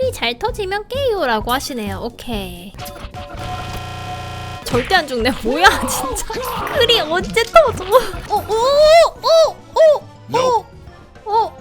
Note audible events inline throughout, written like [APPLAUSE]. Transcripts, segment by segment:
크리 잘 터지면 깨요 라고 하시네요. 오케이. 절대 안 죽네. [LAUGHS] 뭐야, 진짜. [LAUGHS] 크리 언제 터져? 어, 오, 오, 오, 오, 오, 오.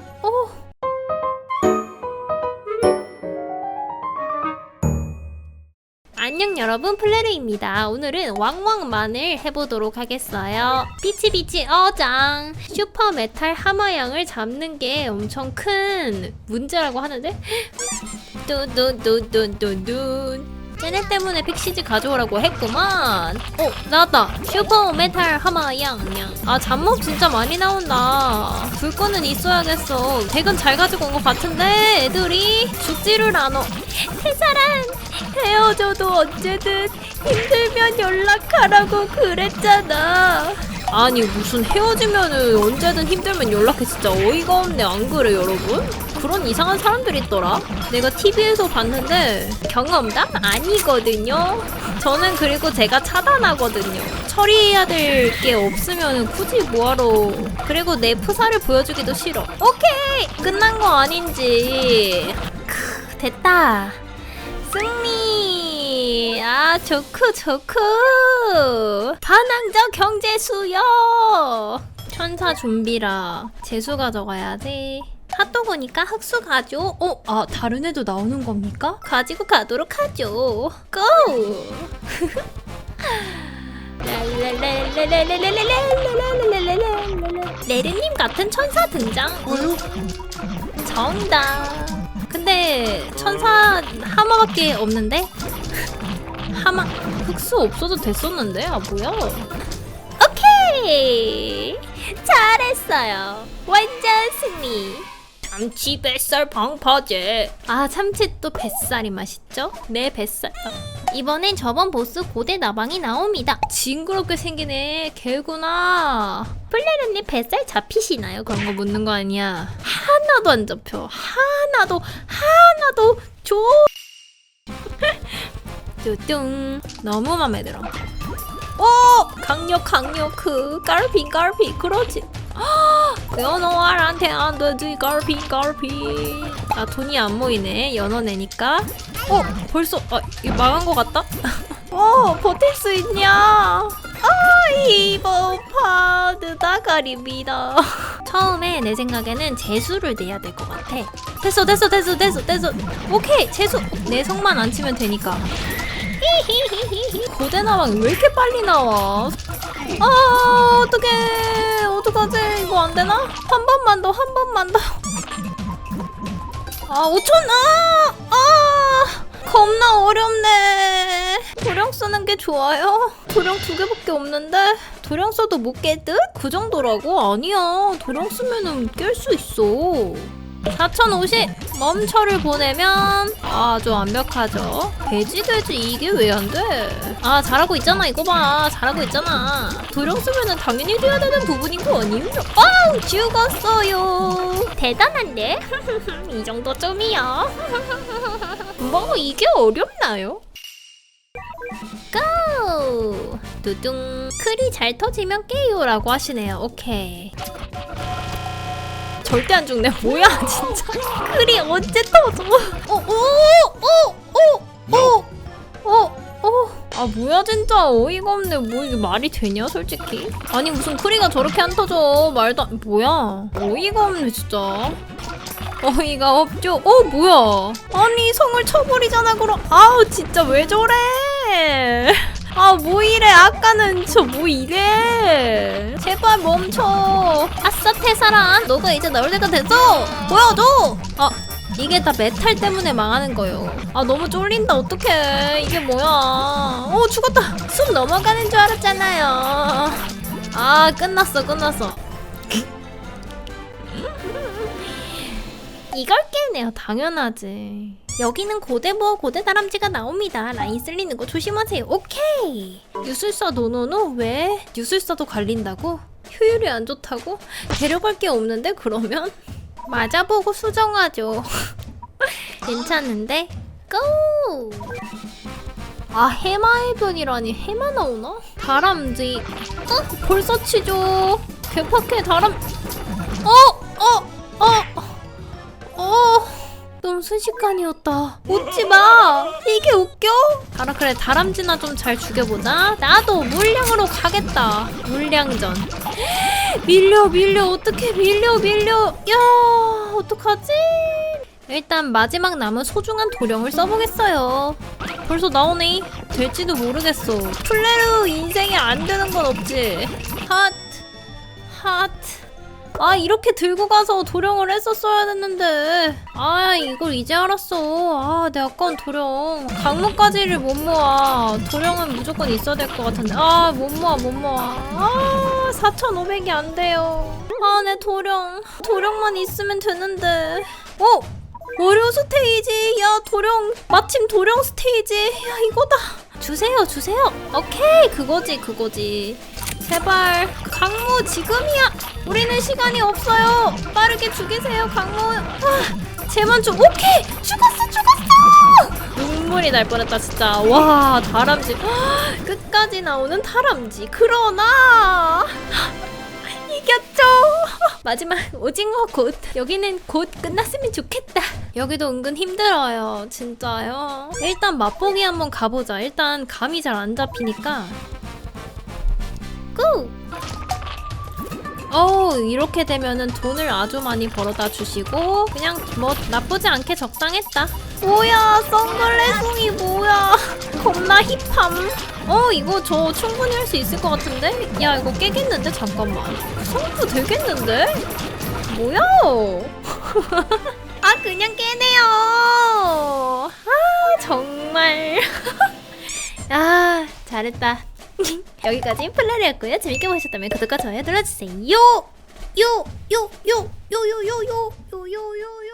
안녕 여러분 플레르입니다. 오늘은 왕왕만을 해보도록 하겠어요. 피치피치 어장 슈퍼 메탈 하마양을 잡는 게 엄청 큰 문제라고 하는데 [GASPS] 뚜뚜뚜뚜뚜뚜 쟤네 때문에 픽시즈 가져오라고 했구만. 어 나왔다. 슈퍼 메탈 하마양양. 아 잡몹 진짜 많이 나온다. 불거는 있어야겠어. 덱은 잘 가지고 온 것 같은데 애들이 죽지를 않어. 해사란 헤어져도 언제든 힘들면 연락하라고 그랬잖아. 아니 무슨 헤어지면은 언제든 힘들면 연락해 진짜 어이가 없네 안 그래 여러분? 그런 이상한 사람들이 있더라. 내가 TV에서 봤는데 경험담 아니거든요. 저는 그리고 제가 차단하거든요. 처리해야 될 게 없으면 굳이 뭐하러. 그리고 내 프사를 보여주기도 싫어. 오케이 끝난 거 아닌지. 크, 됐다. 승리! 아, 좋크, 좋크! 반항적 경제 수요! 천사 좀비라. 재수 가져가야지. 핫도그 니까 흑수 가죠. 어, 아, 다른 애도 나오는 겁니까? 가지고 가도록 하죠. 고! [LAUGHS] 레르님 같은 천사 등장. 정답. 근데 천사 하마밖에 없는데? 하마 흑수 없어도 됐었는데? 아 뭐야? 오케이 잘했어요. 완전 승리. 참치 뱃살 방파제. 아 참치 또 뱃살이 맛있죠? 내 뱃살. 어. 이번엔 저번 보스 고대 나방이 나옵니다. 징그럽게 생기네. 개구나. 플레르님 뱃살 잡히시나요? 그런 거 묻는 거 아니야. 하나도 안 잡혀. 하나도 하나도 줘. [LAUGHS] 뚜뚱 너무 맘에 들어. 오 강력 강력 그 깔피 깔피 그렇지. 연어알한테 안 되지 깔피 깔피. 아 돈이 안 모이네 연어 내니까. 어 벌써 아 이거 망한 것 같다. [LAUGHS] 어 버틸 수 있냐? 아 이번 파드 나가리입니다. [LAUGHS] 처음에 내 생각에는 재수를 내야 될 것 같아. 됐어 됐어 됐어 됐어 됐어. 오케이 재수. 내 성만 안 치면 되니까. 고대 나왕 왜 이렇게 빨리 나와? 아 어떡해 어떡하지 이거 안 되나? 한 번만 더 한 번만 더. 아 5천 아! 아! 겁나 어렵네. 도령 쓰는 게 좋아요? 도령 두 개밖에 없는데 도령 써도 못깰 듯? 그 정도라고? 아니야. 도령 쓰면은 깰 수 있어. 4050 멈춰를 보내면 아주 완벽하죠 돼지 돼지 이게 왜 안 돼? 아 잘하고 있잖아 이거 봐 잘하고 있잖아 도령 쓰면은 당연히 돼야 되는 부분인 거 아니에요? 아우 죽었어요 대단한데? [LAUGHS] 이 정도쯤이야 [LAUGHS] 뭐 이게 어렵나요? 고! 두둥 크리 잘 터지면 깨요라고 하시네요 오케이 절대 안 죽네. [LAUGHS] 뭐야, 진짜. 크리 언제 터져? 어, 오, 오, 오, 오, 오, 오. 아, 뭐야, 진짜. 어이가 없네. 뭐, 이게 말이 되냐, 솔직히? 아니, 무슨 크리가 저렇게 안 터져. 말도 안, 뭐야. 어이가 없네, 진짜. 어이가 없죠? 어, 뭐야. 아니, 성을 쳐버리잖아, 그럼. 아우, 진짜 왜 저래. 아, 뭐 이래. 아까는 저 뭐 이래. 제발 멈춰. 아싸, 태사란. 너가 이제 나올 때가 됐어. 보여줘. 아, 이게 다 메탈 때문에 망하는 거요. 아, 너무 쫄린다. 어떡해. 이게 뭐야. 어, 죽었다. 숨 넘어가는 줄 알았잖아요. 아, 끝났어, 끝났어. 이걸 깨네요. 당연하지. 여기는 고대부어 고대 다람쥐가 나옵니다. 라인 쓸리는 거 조심하세요. 오케이. 유술사 노노노 왜? 유술사도 갈린다고? 효율이 안 좋다고? 데려갈 게 없는데 그러면? 맞아보고 수정하죠. [LAUGHS] 괜찮은데? 고! 아 해마의 변이라니 해마 나오나? 다람쥐 어? 벌써 치죠 개팍해 다람 어! 어! 어! 어! 좀 도령 순식간이었다. 웃지 마. 이게 웃겨? 알아 그래 다람쥐나 좀 잘 죽여보자. 나도 물량으로 가겠다. 물량전. [GASPS] 밀려 밀려 어떻게 밀려 밀려. 야 어떡하지? 일단 마지막 남은 소중한 도령을 써보겠어요. 벌써 나오네. 될지도 모르겠어. 플레르 인생에 안 되는 건 없지. 핫, 핫. 아 이렇게 들고 가서 도령을 했었어야 됐는데. 아 이걸 이제 알았어. 아내 아까운 도령. 강목까지를 못 모아. 도령은 무조건 있어야 될 것 같은데. 아 못 모아 못 모아. 아 4,500이 안 돼요. 아 내 도령. 도령만 있으면 되는데. 어? 월요 스테이지? 야 도령. 마침 도령 스테이지. 야 이거다. 주세요 주세요. 오케이 그거지 그거지 제발 강무 지금이야. 우리는 시간이 없어요. 빠르게 죽이세요 강무. 아, 제만 좀 오케이! 죽었어 죽었어! 눈물이 날 뻔했다 진짜. 와 다람쥐. 아, 끝까지 나오는 다람쥐. 그러나 [LAUGHS] 이겼죠. 마지막 오징어 곧. 여기는 곧 끝났으면 좋겠다. 여기도 은근 힘들어요 진짜요. 일단 맛보기 한번 가보자. 일단 감이 잘 안 잡히니까 고! 어 이렇게 되면은 돈을 아주 많이 벌어다 주시고 그냥 뭐 나쁘지 않게 적당했다. 뭐야 썬글레송이 뭐야? [LAUGHS] 겁나 힙함. 어 이거 저 충분히 할 수 있을 것 같은데? 야 이거 깨겠는데? 잠깐만. 성부 되겠는데? 뭐야? [LAUGHS] 아 그냥 깨네요. 아 정말. [LAUGHS] 아 잘했다 여기까지 플라리였고요. 재밌게 보셨다면 구독과 좋아요 눌러주세요. 요! 요! 요! 요! 요! 요! 요! 요! 요! 요! 요!